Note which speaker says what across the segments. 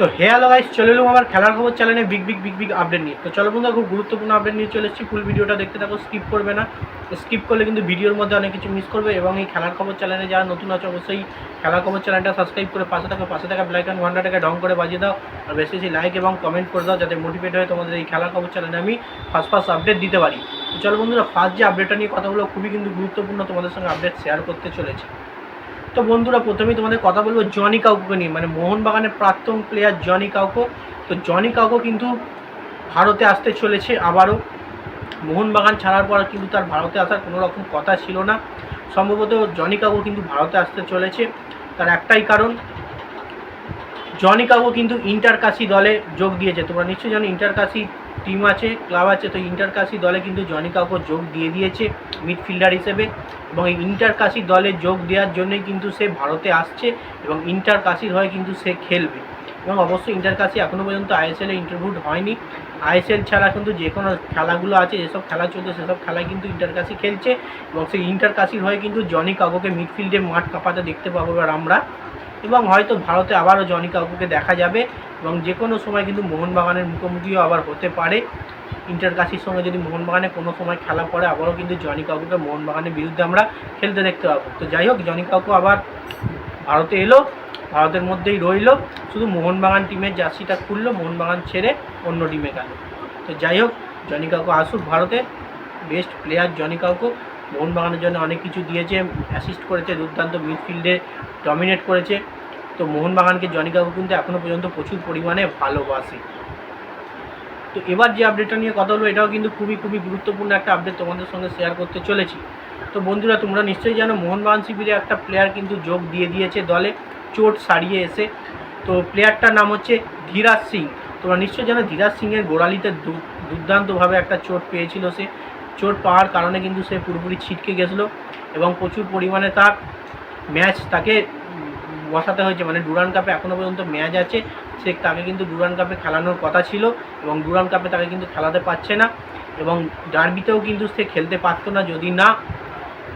Speaker 1: তো হে hello guys, চলে এলাম আমার খেলার খবর চ্যানেলে big big big big update নিয়ে। তো চলো বন্ধুরা, খুব গুরুত্বপূর্ণ আপডেট নিয়ে চলে এসেছি। ফুল ভিডিওটা দেখতে থাকো স্কিপ করবে না। স্কিপ করলে কিন্তু ভিডিওর মধ্যে অনেক কিছু মিস করবে এবং এই খেলার খবর চ্যানেলে যারা নতুন আছে, অবশ্যই খেলার খবর চ্যানেলটা সাবস্ক্রাইব করে পাশে থাকো। পাশে থাকা ব্লাইকন ঘন্টাটাকে ডং করে বাজিয়ে দাও আর বেশি বেশি লাইক এবং কমেন্ট করে দাও, যাতে মোটিভেট হয়ে তোমাদের এই খেলার খবর চ্যানেলে আমি ফার্স্ট ফার্স্ট আপডেট দিতে পারি। তো চলো বন্ধুরা ফার্স্ট যে আপডেটটা নিয়ে কথাগুলো খুবই কিন্তু গুরুত্বপূর্ণ তোমাদের সঙ্গে আপডেট শেয়ার করতে চলেছি। তো বন্ধুরা, প্রথমেই তোমাদের কথা বলব জনি কাউকে নিয়ে। মানে মোহনবাগানের প্রাক্তন প্লেয়ার জনি কাউকো তো জনি কাউকো কিন্তু ভারতে আসতে চলেছে আবারও। মোহনবাগান ছাড়ার পর কিন্তু তার ভারতে আসার কোনো রকম কথা ছিল না। সম্ভবত জনি কাউকো কিন্তু ভারতে আসতে চলেছে। তার একটাই কারণ জনি কাউকো কিন্তু ইন্টার কাশি দলে যোগ দিয়েছে। তোমরা নিশ্চয়ই জানো ইন্টার কাশি টিম আছে ক্লাব আছে, তো ইন্টার কাশি দলে কিন্তু জনি কাউকো যোগ দিয়ে দিয়েছে মিডফিল্ডার হিসেবে এবং এই ইন্টার কাশি দলে যোগ দেওয়ার জন্যই কিন্তু সে ভারতে আসছে এবং ইন্টার কাশির হয়ে কিন্তু সে খেলবে। এবং অবশ্যই ইন্টার কাশি এখনও পর্যন্ত আইএসএলে ইন্টারভিউ হয়নি। আইএসএল ছাড়া কিন্তু যে কোনো খেলাগুলো আছে, যেসব খেলা চলছে, সেসব খেলায় কিন্তু ইন্টার কাশি খেলছে এবং সেই ইন্টার কাশির হয়ে কিন্তু জনি কাকুকে মিডফিল্ডে মাঠ কাঁপাতে দেখতে পাবো এবার আমরা। এবং হয়তো ভারতে আবারও জনি কাকুকে দেখা যাবে এবং যে কোনো সময় কিন্তু মোহনবাগানের মুখোমুখিও আবার হতে পারে। ইন্টার কাশির সঙ্গে যদি মোহনবাগানে কোনো সময় খেলা পড়ে, আবারও কিন্তু জনি কাকুকে মোহনবাগানের বিরুদ্ধে আমরা খেলতে দেখতে পাবো। তো যাই হোক, জনি কাকু আবার ভারতে এলো, ভারতের মধ্যেই রইল। শুধু মোহনবাগান টিমের জার্সিটা খুললো, মোহনবাগান ছেড়ে অন্য টিমে গেল। তো যাই হোক, জনি কাকু আসুক ভারতে। বেস্ট প্লেয়ার জনি কাকু। মোহনবাগানের জন্য অনেক কিছু দিয়েছে, অ্যাসিস্ট করেছে, দুর্দান্ত মিডফিল্ডে ডমিনেট করেছে। তো মোহনবাগানকে জনি কাকু কিন্তু এখনও পর্যন্ত প্রচুর পরিমাণে ভালোবাসে। তো এবার যে আপডেটটা নিয়ে কথা বলব, এটাও কিন্তু খুবই খুবই গুরুত্বপূর্ণ একটা আপডেট তোমাদের সঙ্গে শেয়ার করতে চলেছি। তো বন্ধুরা, তোমরা নিশ্চয়ই জানো, মোহনবাগান শিবিরে একটা প্লেয়ার কিন্তু যোগ দিয়ে দিয়েছে দলে, চোট সারিয়ে এসে। তো প্লেয়ারটার নাম হচ্ছে ধীরাজ সিং। তোমরা নিশ্চয়ই জানো, ধীরাজ সিংয়ের গোড়ালিতে দুর্দান্তভাবে একটা চোট পেয়েছিল সে। চোট পাওয়ার কারণে কিন্তু সে পুরোপুরি ছিটকে গেছিল এবং প্রচুর পরিমাণে তার ম্যাচ তাকে বসাতে হয়েছে। মানে ডুরান কাপে এখনও পর্যন্ত ম্যাচ আছে। সে তাকে কিন্তু ডুরান কাপে খেলানোর কথা ছিল এবং ডুরান কাপে তাকে কিন্তু খেলাতে পারছে না এবং ডার্বিতেও কিন্তু সে খেলতে পারতো না যদি না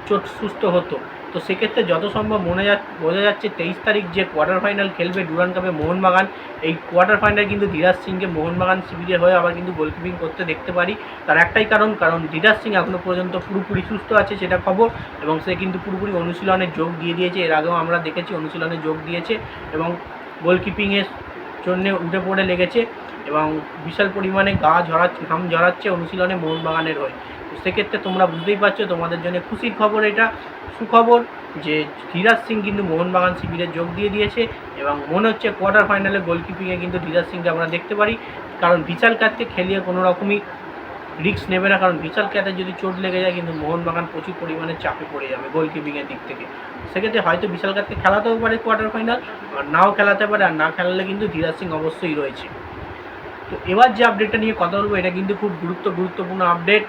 Speaker 1: চোট সুস্থ হতো। তো সেক্ষেত্রে যত সম্ভব মনে যা, বোঝা যাচ্ছে তেইশ তারিখ যে কোয়ার্টার ফাইনাল খেলবে ডুরান কাপে মোহনবাগান। এই কোয়ার্টার ফাইনাল কিন্তু ধীরাজ সিংকে মোহনবাগান শিবিরে হয়ে আবার কিন্তু গোলকিপিং করতে দেখতে পারি। তার একটাই কারণ কারণ ধীরাজ সিং এখনও পর্যন্ত পুরোপুরি সুস্থ আছে সেটা খবর এবং সে কিন্তু পুরোপুরি অনুশীলনে যোগ দিয়ে দিয়েছে। এর আগেও আমরা দেখেছি অনুশীলনে যোগ দিয়েছে এবং গোলকিপিংয়ের জন্য উঠে পড়ে লেগেছে এবং বিশাল পরিমাণে গা ঝরাচ্ছে, ঘাম ঝরাচ্ছে অনুশীলনে মোহনবাগানের হয়ে। সেক্ষেত্রে তোমরা বুঝতেই পারছ, তোমাদের জন্য খুশির খবর এটা। সুখবর যে ধীরাজ সিং কিন্তু মোহনবাগান শিবিরে যোগ দিয়ে দিয়েছে এবং মনে হচ্ছে কোয়ার্টার ফাইনালে গোলকিপিংয়ে কিন্তু ধীরাজ সিংকে আমরা দেখতে পারি। কারণ বিশাল কাতকে খেলিয়ে কোনো রকমই রিস্ক নেবে না, কারণ বিশাল ক্যাতে যদি চোট লেগে যায় কিন্তু মোহনবাগান প্রচুর পরিমাণে চাপে পড়ে যাবে গোলকিপিংয়ের দিক থেকে। সেক্ষেত্রে হয়তো বিশাল কাতকে খেলাতেও পারে কোয়ার্টার ফাইনাল আর নাও খেলাতে পারে, আর না খেলালে কিন্তু ধীরাজ সিং অবশ্যই রয়েছে। তো এবার যে আপডেটটা নিয়ে কথা বলব, এটা কিন্তু খুব গুরুত্ব, গুরুত্বপূর্ণ আপডেট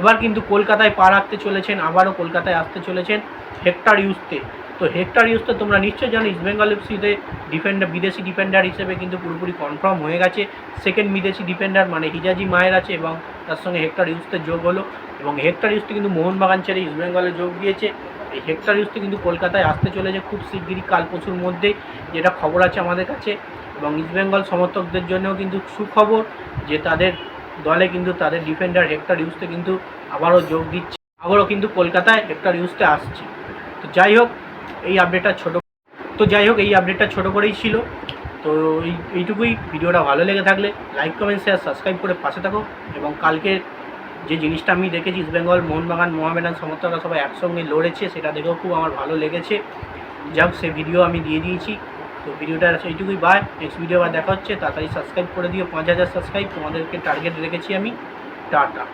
Speaker 1: এবার কিন্তু কলকাতায় পা রাখতে চলেছেন, আবারও কলকাতায় আসতে চলেছেন হেক্টর ইউজতে তো হেক্টর ইউজতে তোমরা নিশ্চয়ই জানো ইস্টবেঙ্গল এফসিতে ডিফেন্ডার বিদেশি ডিফেন্ডার হিসেবে কিন্তু পুরোপুরি কনফার্ম হয়ে গেছে। সেকেন্ড বিদেশি ডিফেন্ডার মানে হিজাজি মায়ের আছে এবং তার সঙ্গে হেক্টর ইউজতে যোগ হলো এবং হেক্টর ইউজতে কিন্তু মোহনবাগান ছেড়ে ইস্টবেঙ্গলে যোগ দিয়েছে। এই হেক্টর ইউজতে কিন্তু কলকাতায় আসতে চলেছে খুব শিগগিরই কাল পরশুর মধ্যেই যেটা খবর আছে আমাদের কাছে। এবং ইস্টবেঙ্গল সমর্থকদের জন্যও কিন্তু সুখবর যে তাদের দলে কিন্তু তাদের ডিফেন্ডার হেক্টর ইউজতে কিন্তু আবারও যোগ দিচ্ছে। আবারও কিন্তু কলকাতায় হেক্টর ইউজতে আসছে। তো যাই হোক, এই আপডেটটা ছোট তো যাই হোক, এই আপডেটটা ছোট করেই ছিল। তো এই, এইটুকুই। ভিডিওটা ভালো লেগে থাকলে লাইক কমেন্ট শেয়ার সাবস্ক্রাইব করে পাশে থাকো এবং কালকে যে জিনিসটা আমি দেখেছি ইস্টবেঙ্গল মোহনবাগান মোহামেডান সমর্থকরা সবাই একসঙ্গে লড়েছে, সেটা দেখেও খুব আমার ভালো লেগেছে। যাক সে ভিডিও আমি দিয়ে দিয়েছি। তো ভিডিওটা এইটুকুই বাই নেক্সট ভিডিও আবার দেখা হচ্ছে। তাড়াতাড়ি সাবস্ক্রাইব করে দিও। পাঁচ হাজার সাবস্ক্রাইব তোমাদেরকে টার্গেট রেখেছি আমি। টাটা।